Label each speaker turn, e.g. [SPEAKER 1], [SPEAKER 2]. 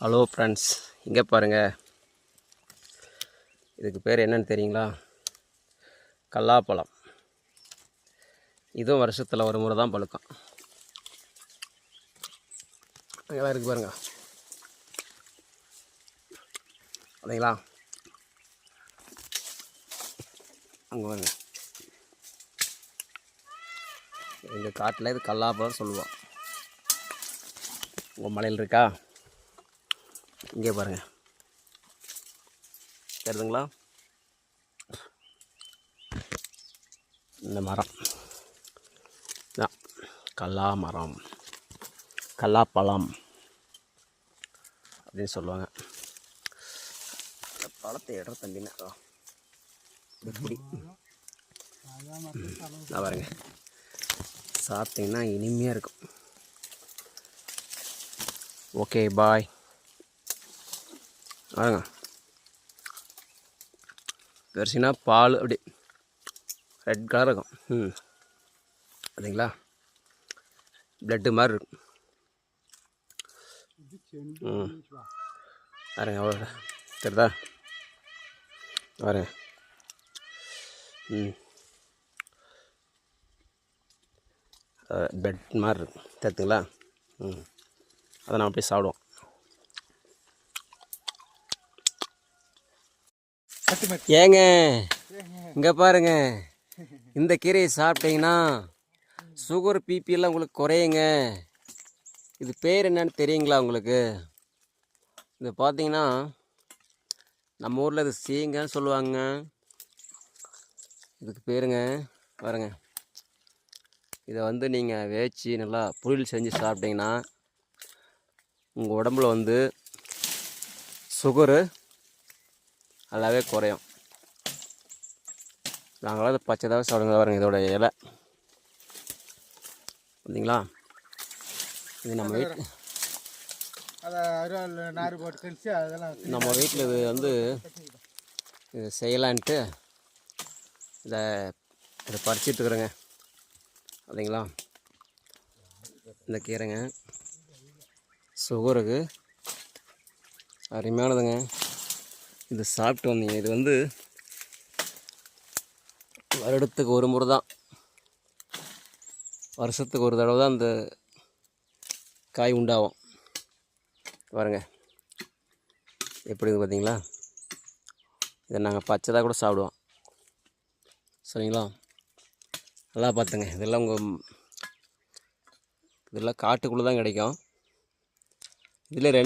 [SPEAKER 1] Hello friends இங்கே பாருங்கள் இதுக்கு பேர் என்னன்னு தெரியுங்களா? கல்லாப்பழம். இதுவும் வருஷத்தில் ஒரு முறை தான் பழுக்கும். அங்கெல்லாம் இருக்குது பாருங்க. இல்லைங்களா? அங்கே பாருங்க. எங்கள் காட்டில் இது கல்லாப்பழம் சொல்லுவோம் உங்கள் மலையில் இருக்கா? இங்கே பாருங்கள் தெரியுதுங்களா இந்த மரம். கல்லா மரம். கல்லாப்பழம் அப்படின்னு சொல்லுவாங்க. அந்த பழத்தை இட தம்பின்னா நான் பாருங்க. சாப்பிட்டீங்கன்னா இனிமையாக இருக்கும். Okay bye. பாருங்க பெருசினா பால் அப்படி. ரெட் கலர் இருக்கும். ம். அதுங்களா பிளட்டு மாதிரி இருக்கும். ம். அவ்வளோ தெரியுதா? வரேன். ம். பெட் மாதிரி இருக்கும். தெரியுதுங்களா? ம். அதை நான் அப்படியே சாப்பிடுவோம். ஏங்க இங்கே பாருங்க. இந்த கீரையை சாப்பிட்டீங்கன்னா சுகர் பிபி எல்லாம் உங்களுக்கு குறையுங்க. இது பேர் என்னன்னு தெரியுங்களா உங்களுக்கு? இது பார்த்தீங்கன்னா நம்ம ஊரில் இது சீங்கன்னு சொல்லுவாங்க. இதுக்கு பேருங்க பாருங்க. இதை வந்து நீங்கள் வேச்சு நல்லா புளியல் செஞ்சு சாப்பிட்டீங்கன்னா உங்கள் உடம்புல வந்து சுகரு நல்லாவே குறையும். நாங்களாம் இது பச்சைதாவே சாப்பிடுங்க பாருங்க இதோட இலை. பார்த்தீங்களா இது நம்ம வீட்டில் நம்ம வீட்டில் இது வந்து இது செய்யலான்ட்டு இதை இதை பறிச்சிட்டு இருக்கிறேங்க. அப்படிங்களா இந்த கீரைங்க. சுகருக்கு அருமையானதுங்க. இது சாப்பிட்டு வந்தீங்க. இது வந்து வருடத்துக்கு ஒரு முறை தான். வருஷத்துக்கு ஒரு தடவை தான் இந்த காய் உண்டாகும். பாருங்க. எப்படி பார்த்தீங்களா? இதை நாங்கள் பச்சைதாக கூட சாப்பிடுவோம். சரிங்களா? நல்லா பார்த்துங்க. இதெல்லாம் உங்கள் இதெல்லாம் காட்டுக்குள்ளே தான் கிடைக்கும். இதில் ரெண்டு